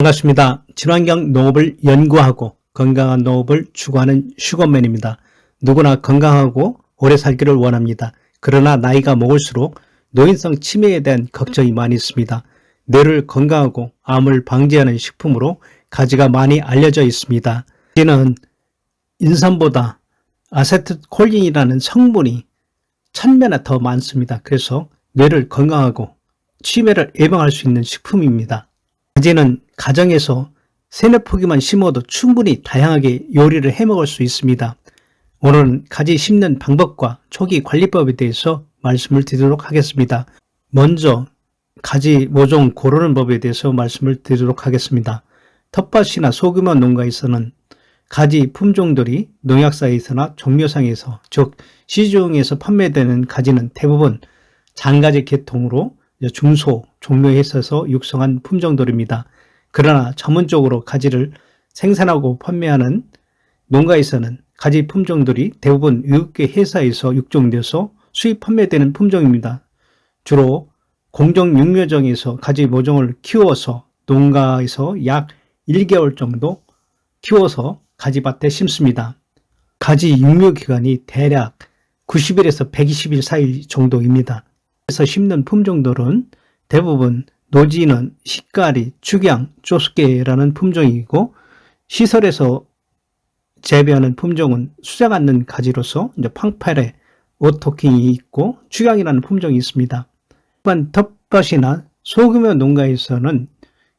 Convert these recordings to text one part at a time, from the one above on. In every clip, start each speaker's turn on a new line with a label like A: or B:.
A: 반갑습니다. 친환경 농업을 연구하고 건강한 농업을 추구하는 슈거맨입니다. 누구나 건강하고 오래 살기를 원합니다. 그러나 나이가 먹을수록 노인성 치매에 대한 걱정이 많이 있습니다. 뇌를 건강하고 암을 방지하는 식품으로 가지가 많이 알려져 있습니다. 이는 인삼보다 아세트콜린이라는 성분이 천배나 더 많습니다. 그래서 뇌를 건강하고 치매를 예방할 수 있는 식품입니다. 가지는 가정에서 세네 포기만 심어도 충분히 다양하게 요리를 해 먹을 수 있습니다. 오늘은 가지 심는 방법과 초기 관리법에 대해서 말씀을 드리도록 하겠습니다. 먼저 가지 모종 고르는 법에 대해서 말씀을 드리도록 하겠습니다. 텃밭이나 소규모 농가에서는 가지 품종들이 농약사에서나 종묘상에서 즉 시중에서 판매되는 가지는 대부분 장가지 계통으로 중소 종묘에서 육성한 품종들입니다. 그러나 전문적으로 가지를 생산하고 판매하는 농가에서는 가지 품종들이 대부분 외국계 회사에서 육종돼서 수입 판매되는 품종입니다. 주로 공정 육묘정에서 가지 모종을 키워서 농가에서 약 1개월 정도 키워서 가지밭에 심습니다. 가지 육묘 기간이 대략 90일에서 120일 사이 정도입니다. 그래서 심는 품종들은 대부분 노지는 식가리, 축양, 쪼스케라는 품종이고 시설에서 재배하는 품종은 수작 않는 가지로서 이제 팡파레, 오토킹이 있고 축양이라는 품종이 있습니다. 일반 텃밭이나 소규모 농가에서는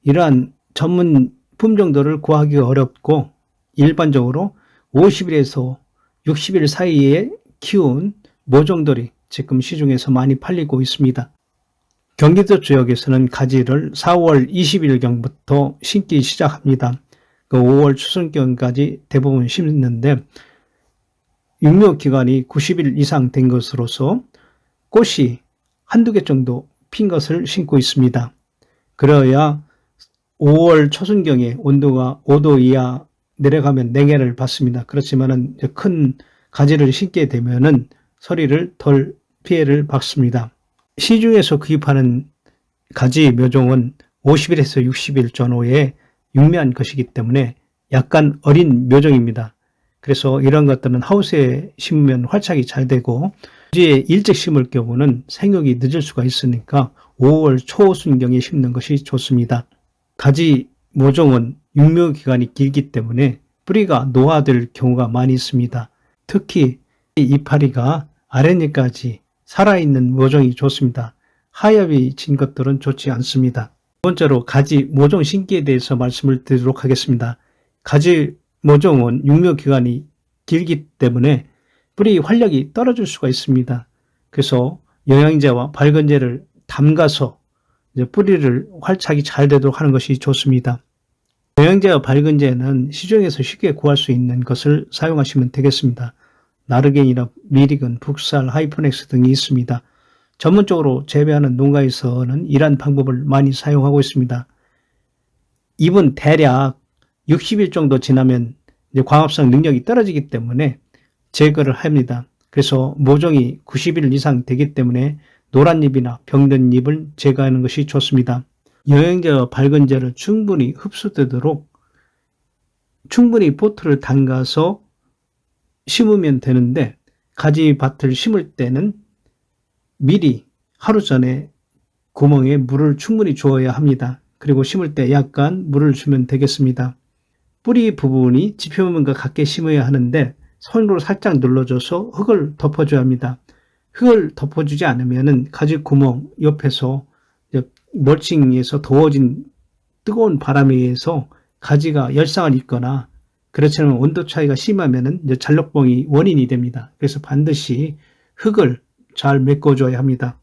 A: 이러한 전문 품종들을 구하기가 어렵고 일반적으로 50일에서 60일 사이에 키운 모종들이 지금 시중에서 많이 팔리고 있습니다. 경기도 지역에서는 가지를 4월 20일경부터 심기 시작합니다. 그 5월 추순경까지 대부분 심는데 육묘 기간이 90일 이상 된 것으로서 꽃이 한두 개 정도 핀 것을 심고 있습니다. 그래야 5월 초순경에 온도가 5도 이하 내려가면 냉해를 받습니다. 그렇지만은 큰 가지를 심게 되면은 서리를 덜 피해를 받습니다. 시중에서 구입하는 가지 묘종은 50일에서 60일 전후에 육묘한 것이기 때문에 약간 어린 묘종입니다. 그래서 이런 것들은 하우스에 심으면 활착이 잘 되고 부지에 일찍 심을 경우는 생육이 늦을 수가 있으니까 5월 초순경에 심는 것이 좋습니다. 가지 모종은 육묘 기간이 길기 때문에 뿌리가 노화될 경우가 많이 있습니다. 특히 이파리가 아랫잎까지 살아있는 모종이 좋습니다. 하엽이 진 것들은 좋지 않습니다. 두 번째로 가지 모종 신기에 대해서 말씀을 드리도록 하겠습니다. 가지 모종은 육묘 기간이 길기 때문에 뿌리 활력이 떨어질 수가 있습니다. 그래서 영양제와 발근제를 담가서 뿌리를 활착이 잘 되도록 하는 것이 좋습니다. 영양제와 발근제는 시중에서 쉽게 구할 수 있는 것을 사용하시면 되겠습니다. 나르겐이나 미리근, 북살, 하이퍼넥스 등이 있습니다. 전문적으로 재배하는 농가에서는 이러한 방법을 많이 사용하고 있습니다. 잎은 대략 60일 정도 지나면 광합성 능력이 떨어지기 때문에 제거를 합니다. 그래서 모종이 90일 이상 되기 때문에 노란 잎이나 병든 잎을 제거하는 것이 좋습니다. 영양제와 발근제를 충분히 흡수되도록 충분히 포트를 담가서 심으면 되는데 가지밭을 심을 때는 미리 하루 전에 구멍에 물을 충분히 주어야 합니다. 그리고 심을 때 약간 물을 주면 되겠습니다. 뿌리 부분이 지표면과 같게 심어야 하는데 손으로 살짝 눌러줘서 흙을 덮어줘야 합니다. 흙을 덮어주지 않으면 가지 구멍 옆에서 멀칭에서 더워진 뜨거운 바람에 의해서 가지가 열상을 입거나 그렇지 않으면 온도 차이가 심하면은 잘록봉이 원인이 됩니다. 그래서 반드시 흙을 잘 메꿔줘야 합니다.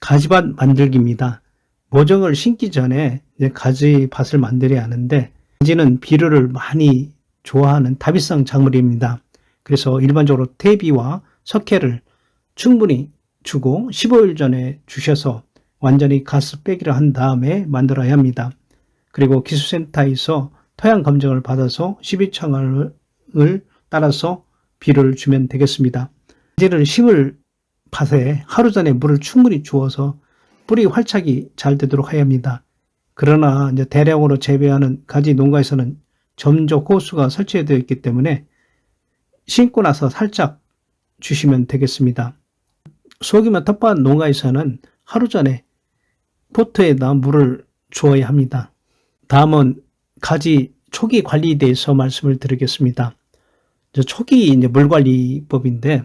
A: 가지밭 만들기입니다. 모종을 심기 전에 가지밭을 만들어야 하는데 가지는 비료를 많이 좋아하는 다비성 작물입니다. 그래서 일반적으로 퇴비와 석회를 충분히 주고 15일 전에 주셔서 완전히 가스 빼기를 한 다음에 만들어야 합니다. 그리고 기술센터에서 토양 검증을 받아서 12청을 따라서 비료를 주면 되겠습니다. 가지를 심을 밭에 하루 전에 물을 충분히 주어서 뿌리 활착이 잘 되도록 해야 합니다. 그러나 이제 대량으로 재배하는 가지 농가에서는 점적 호수가 설치되어 있기 때문에 심고 나서 살짝 주시면 되겠습니다. 소규모 텃밭 농가에서는 하루 전에 포트에다 물을 주어야 합니다. 다음은 가지 초기 관리에 대해서 말씀을 드리겠습니다. 초기 이제 물 관리법인데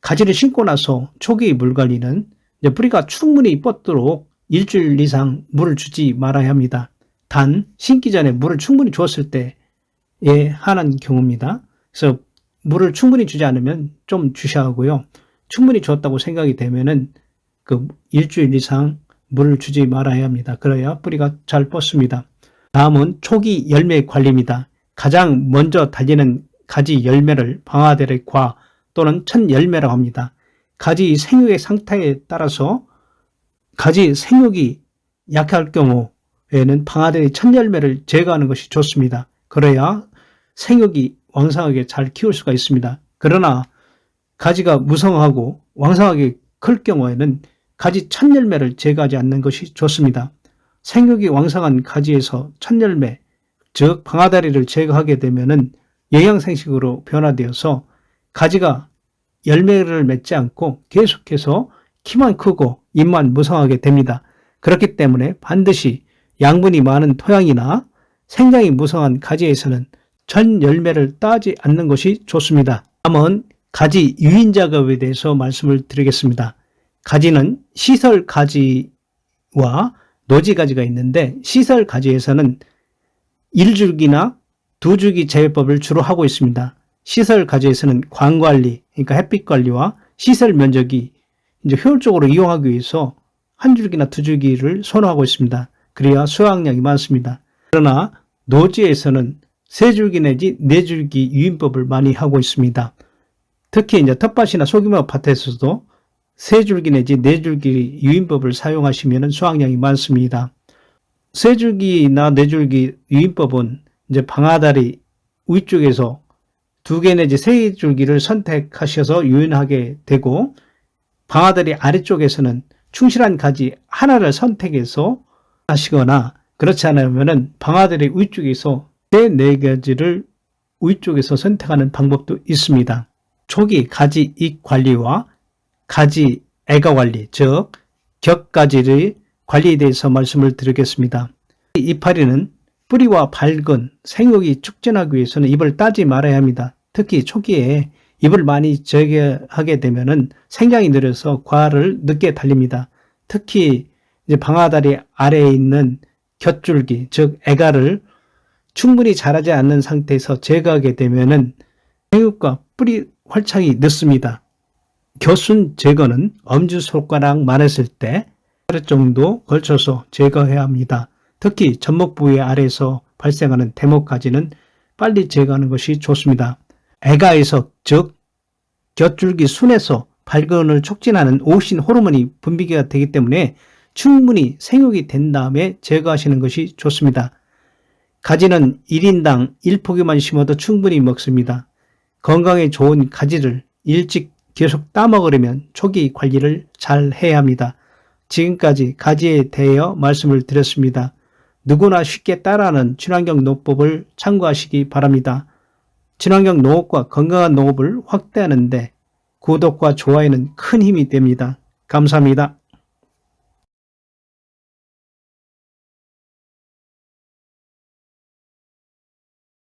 A: 가지를 심고 나서 초기 물 관리는 이제 뿌리가 충분히 뻗도록 일주일 이상 물을 주지 말아야 합니다. 단 심기 전에 물을 충분히 주었을 때에 한한 경우입니다. 그래서 물을 충분히 주지 않으면 좀 주셔야 하고요. 충분히 주었다고 생각이 되면은 그 일주일 이상 물을 주지 말아야 합니다. 그래야 뿌리가 잘 뻗습니다. 다음은 초기 열매 관리입니다. 가장 먼저 달리는 가지 열매를 방아대rek과 또는 첫 열매라고 합니다. 가지 생육의 상태에 따라서 가지 생육이 약할 경우에는 방아대의 첫 열매를 제거하는 것이 좋습니다. 그래야 생육이 왕성하게 잘 키울 수가 있습니다. 그러나 가지가 무성하고 왕성하게 클 경우에는 가지 첫 열매를 제거하지 않는 것이 좋습니다. 생육이 왕성한 가지에서 첫 열매, 즉 방아다리를 제거하게 되면은 영양생식으로 변화되어서 가지가 열매를 맺지 않고 계속해서 키만 크고 잎만 무성하게 됩니다. 그렇기 때문에 반드시 양분이 많은 토양이나 생장이 무성한 가지에서는 전 열매를 따지 않는 것이 좋습니다. 다음은 가지 유인 작업에 대해서 말씀을 드리겠습니다. 가지는 시설 가지와 노지 가지가 있는데 시설 가지에서는 1줄기나 2줄기 재배법을 주로 하고 있습니다. 시설 가지에서는 광 관리, 그러니까 햇빛 관리와 시설 면적이 이제 효율적으로 이용하기 위해서 한 줄기나 두 줄기를 선호하고 있습니다. 그래야 수확량이 많습니다. 그러나 노지에서는 세 줄기 내지 네 줄기 유인법을 많이 하고 있습니다. 특히 이제 텃밭이나 소규모 밭에서도 세 줄기 내지 네 줄기 유인법을 사용하시면 수확량이 많습니다. 세 줄기나 네 줄기 유인법은 이제 방아다리 위쪽에서 두 개 내지 세 줄기를 선택하셔서 유인하게 되고 방아다리 아래쪽에서는 충실한 가지 하나를 선택해서 하시거나 그렇지 않으면 방아다리 위쪽에서 세네 가지를 위쪽에서 선택하는 방법도 있습니다. 초기 가지 익 관리와 가지 애가 관리, 즉 격가지의 관리에 대해서 말씀을 드리겠습니다. 이파리는 뿌리와 밝은 생육이 축전하기 위해서는 잎을 따지 말아야 합니다. 특히 초기에 잎을 많이 제거하게 되면은 생장이 느려서 과를 늦게 달립니다. 특히 이제 방아다리 아래에 있는 곁줄기, 즉 애가를 충분히 자라지 않는 상태에서 제거하게 되면은 생육과 뿌리 활착이 늦습니다. 겨순 제거는 엄지손가락 많았을 때 하루 정도 걸쳐서 제거해야 합니다. 특히 접목 부위 아래에서 발생하는 대목까지는 빨리 제거하는 것이 좋습니다. 애가에서 즉 곁줄기 순에서 발근을 촉진하는 오신 호르몬이 분비가 되기 때문에 충분히 생육이 된 다음에 제거하시는 것이 좋습니다. 가지는 1인당 1포기만 심어도 충분히 먹습니다. 건강에 좋은 가지를 일찍 계속 따먹으려면 초기 관리를 잘 해야 합니다. 지금까지 가지에 대하여 말씀을 드렸습니다. 누구나 쉽게 따라하는 친환경 농법을 참고하시기 바랍니다. 친환경 농업과 건강한 농업을 확대하는데 구독과 좋아요는 큰 힘이 됩니다. 감사합니다.